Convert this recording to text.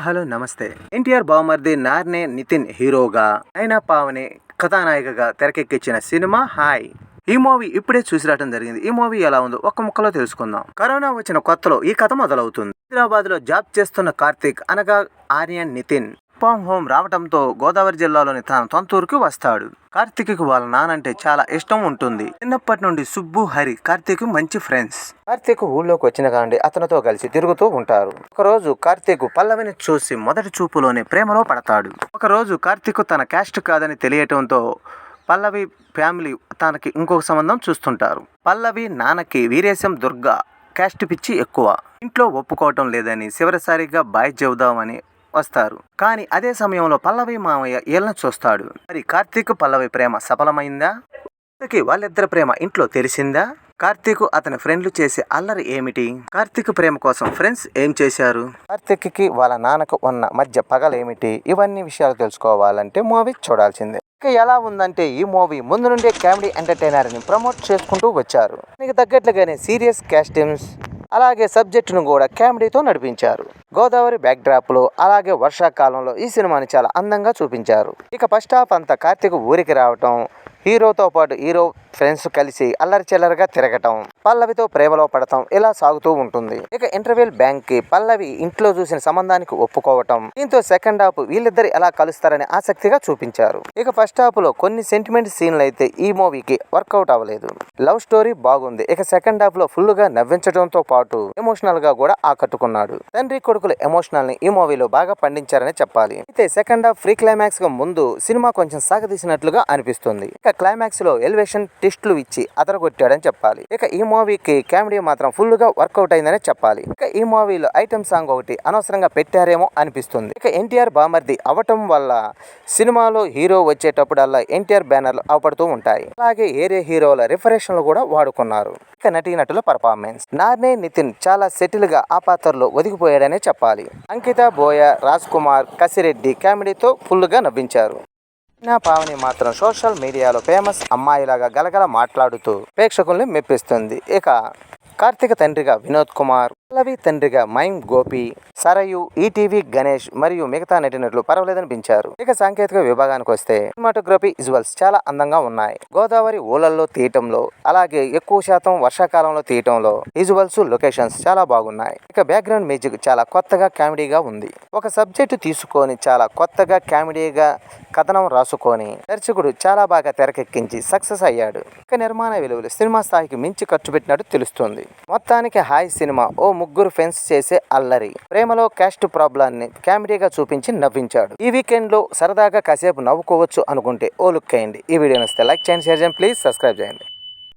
Hello నమస్తే. ఎన్టీఆర్ బావమర్ది నార్నే నితిన్ హీరోగా అయినా పావని కథానాయికగా తెరకెక్కించిన సినిమా హాయ్. ఈ మూవీ ఇప్పుడే చూసి రావడం జరిగింది. ఈ మూవీ ఎలా ఉందో ఒక్క ముక్కలో తెలుసుకుందాం. కరోనా వచ్చిన కొత్తలో ఈ కథ మొదలవుతుంది. హైదరాబాద్లో జాబ్ చేస్తున్న కార్తీక్ అనగా ఆర్యన్ నితిన్. ఫామ్ హోమ్ రావడంతో గోదావరి జిల్లాలోని తన తొంతూరుకి వస్తాడు. కార్తీక్ వాళ్ళ నానంటే చాలా ఇష్టం ఉంటుంది. చిన్నప్పటి నుండి సుబ్బు హరి కార్తీక్ మంచి ఫ్రెండ్స్ కార్తీక్ ఊళ్ళోకి వచ్చిన కాండి అతనితో కలిసి తిరుగుతూ ఉంటారు. ఒకరోజు కార్తీక్ పల్లవిని చూసి మొదటి చూపులోనే ప్రేమలో పడతాడు. ఒకరోజు కార్తీక్ తన క్యాస్ట్ కాదని తెలియటంతో పల్లవి ఫ్యామిలీ తనకి ఇంకొక సంబంధం చూస్తుంటారు. పల్లవి నాన్నకి వీరేశం దుర్గా క్యాస్ట్ పిచ్చి ఎక్కువ. ఇంట్లో ఒప్పుకోవటం లేదని చివరిసారిగా బాయ్ చెబుదామని వస్తారు. కానీ అదే సమయంలో పల్లవి మామయ్య వీళ్ళని చూస్తాడు. మరి కార్తీక్ పల్లవి ప్రేమ సఫలమైందా? ఇంతకీ వాళ్ళిద్దరి ప్రేమ ఇంట్లో తెలిసిందా? కార్తీక్ అతని ఫ్రెండ్లు చేసే అల్లరి ఏమిటి? కార్తీక్ ప్రేమ కోసం ఫ్రెండ్స్ ఏం చేశారు? కార్తీక్కి వాళ్ళ నాన్నకు ఉన్న మధ్య పగలేమిటి ఇవన్నీ విషయాలు తెలుసుకోవాలంటే మూవీ చూడాల్సిందే. ఇక ఎలా ఉందంటే ఈ మూవీ ముందు నుండే కామెడీ ఎంటర్టైనర్ని ప్రమోట్ చేసుకుంటూ వచ్చారు. దీనికి తగ్గట్లుగానే సీరియస్ కాస్ట్యూమ్స్ అలాగే సబ్జెక్టును కూడా కామెడీతో నడిపించారు. గోదావరి బ్యాక్లో అలాగే వర్షాకాలంలో ఈ సినిమాని చాలా అందంగా చూపించారు. ఇక ఫస్ట్ హాఫ్ అంతా కార్తీక్ ఊరికి రావటం హీరోతో పాటు హీరో ఫ్రెండ్స్ కలిసి అల్లరి చిల్లరగా తిరగటం పల్లవితో ప్రేమలో పడటం ఇలా సాగుతూ ఉంటుంది. ఇక ఇంటర్వెల్ బ్యాంక్కి పల్లవి ఇంట్లో చూసిన సంబంధానికి ఒప్పుకోవటం దీంతో సెకండ్ హాఫ్ వీళ్ళిద్దరు ఎలా కలుస్తారని ఆసక్తిగా చూపించారు. ఇక ఫస్ట్ హాఫ్లో కొన్ని సెంటిమెంట్ సీన్లు అయితే ఈ మూవీకి వర్కౌట్ అవ్వలేదు. లవ్ స్టోరీ బాగుంది. ఇక సెకండ్ హాఫ్లో ఫుల్గా నవ్వించడంతో పాటు ఎమోషనల్గా కూడా ఆకట్టుకున్నాడు. తండ్రి కొడుకుల ఎమోషనల్ని ఈ మూవీలో బాగా పండించారని చెప్పాలి. అయితే సెకండ్ హాఫ్ ఫ్రీ క్లైమాక్స్గా ముందు సినిమా కొంచెం సాగదీసినట్లుగా అనిపిస్తుంది. ఇక క్లైమాక్స్లో ఎలివేషన్ టెస్ట్లు ఇచ్చి అదరగొట్టాడని చెప్పాలి. ఇక ఈ మూవీకి కామెడీ మాత్రం ఫుల్గా వర్కౌట్ అయిందని చెప్పాలి. ఇక ఈ మూవీలో ఐటమ్ సాంగ్ ఒకటి అనవసరంగా పెట్టారేమో అనిపిస్తుంది. ఇక ఎన్టీఆర్ బామర్ది అవటం వల్ల సినిమాలో హీరో వచ్చేటప్పుడల్లా ఎన్టీఆర్ బ్యానర్లు అవపడుతూ ఉంటాయి. అలాగే ఏరే హీరోల రిఫరేషన్లు కూడా వాడుకున్నారు. ఇక నటీనటుల పర్ఫార్మెన్స్. నార్నే నితిన్ చాలా సెటిల్గా ఆ పాత్రలో ఒదిగిపోయాడనే చెప్పాలి. అంకిత బోయ రాజ్ కుమార్ కసిరెడ్డి కామెడీతో ఫుల్గా నవ్వించారు. నా పావని మాత్రం సోషల్ మీడియాలో ఫేమస్ అమ్మాయిలాగా గలగల మాట్లాడుతూ ప్రేక్షకుల్ని మెప్పిస్తుంది. ఇక కార్తీక తండ్రిగా వినోద్ కుమార్. పల్లవి తండ్రిగా మైమ్ గోపి సరయు ఈటీవీ గణేష్ మరియు మిగతా నటినట్లు పర్వాలేదనిపించారు. ఇక సాంకేతిక విభాగానికి వస్తే సినిమాటోగ్రఫీ విజువల్స్ చాలా అందంగా ఉన్నాయి. గోదావరి ఊళ్ళల్లో తీయటంలో అలాగే ఎక్కువ శాతం వర్షాకాలంలో తీయటంలో విజువల్స్ లొకేషన్స్ చాలా బాగున్నాయి. ఇక బ్యాక్గ్రౌండ్ మ్యూజిక్ చాలా కొత్తగా కామెడీగా ఉంది. ఒక సబ్జెక్టు తీసుకొని చాలా కొత్తగా కామెడీగా కథనం రాసుకొని దర్శకుడు చాలా బాగా తెరకెక్కించి సక్సెస్ అయ్యాడు. ఇక నిర్మాణ విలువలు సినిమా స్థాయికి మించి ఖర్చు పెట్టినట్టు తెలుస్తుంది. మొత్తానికి హాయ్ సినిమా ఓ ముగ్గురు ఫ్రెండ్స్ చేసే అల్లరి. ప్రేమలో క్యాస్ట్ ప్రాబ్లాన్ని కామెడీగా చూపించి నవ్వించాడు. ఈ వీకెండ్లో సరదాగా కాసేపు నవ్వుకోవచ్చు అనుకుంటే ఓ లుక్ అయ్యండి ఈ వీడియో నచ్చితే లైక్ చేయండి షేర్ చేయండి ప్లీజ్ సబ్స్క్రైబ్ చేయండి.